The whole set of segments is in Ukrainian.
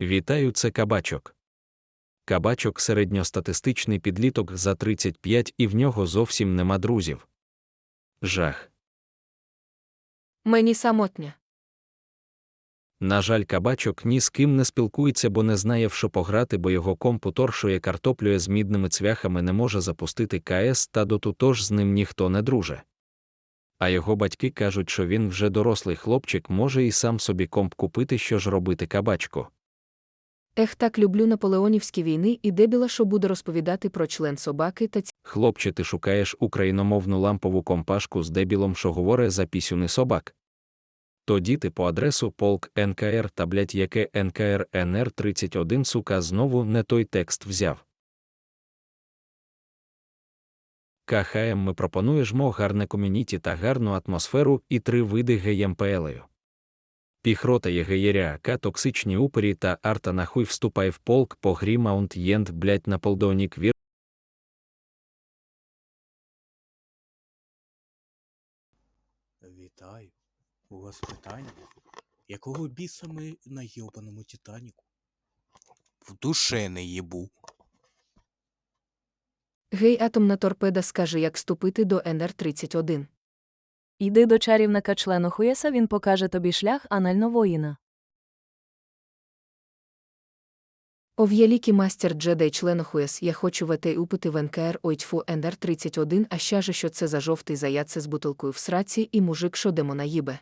Вітаю, це кабачок. Кабачок середньостатистичний підліток за 35 і в нього зовсім нема друзів. Жах. Мені самотня. На жаль, кабачок ні з ким не спілкується, бо не знає, в що пограти, бо його комп уторшує картоплює з мідними цвяхами не може запустити КС та доту тож з ним ніхто не друже. А його батьки кажуть, що він вже дорослий хлопчик може і сам собі комп купити, що ж робити кабачку. Ех, так люблю наполеонівські війни і дебіла, що буде розповідати про член собаки та ці Хлопче, ти шукаєш україномовну лампову компашку з дебілом, що говорить за пісюни собак. Тоді ти по адресу полк НКР та блять яке НКР НР 31 сука знову не той текст взяв. КХМ ми пропонуємо гарне ком'юніті та гарну атмосферу і три види ГМПЛею. Піхрота є ГЄРЯК, токсичні упері та арта нахуй вступай в полк по грі маунт єнд блять на полдонік вір. Вітаю. У вас питання? Якого біса ми на йобаному Титаніку? В душе не їбу. гей атомна торпеда скаже, як вступити до НР-31. Іди до чарівника члену Хуєса, він покаже тобі шлях анально воїна. Ов'ялікі мастер джедай членохуєс, я хочу ВТ упити в НКР ойтьфу НР-31, а ще же, що це за жовтий заяце з бутилкою в сраці і мужик, що демона їбе.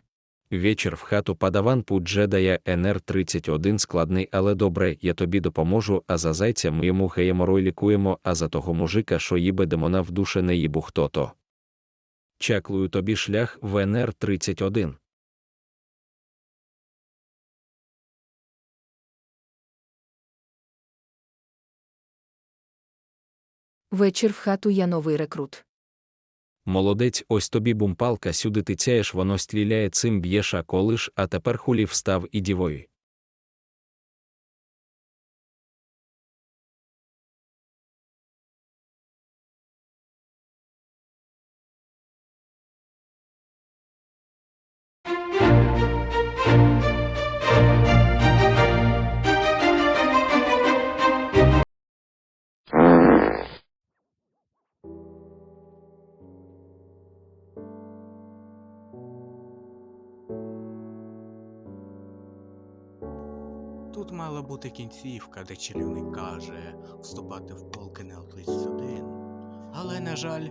Вечір в хату падаван путь джедая НР 31 складний, але добре, я тобі допоможу, а за зайця ми йому геєморой лікуємо, а за того мужика, що їбе демона в душе не їбу хто то. Чаклую тобі шлях в НР 31. Вечір в хату я новий рекрут. Молодець, ось тобі бумпалка, сюди ти цяєш, воно стріляє цим б'єш, а колиш, а тепер хулі встав і дівой. Тут мала бути кінцівка, де чарівник каже вступати в полки не НЛ 31. Але, на жаль,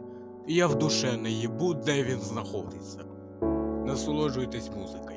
я в душе не їбу, де він знаходиться. Насолоджуйтесь музикою.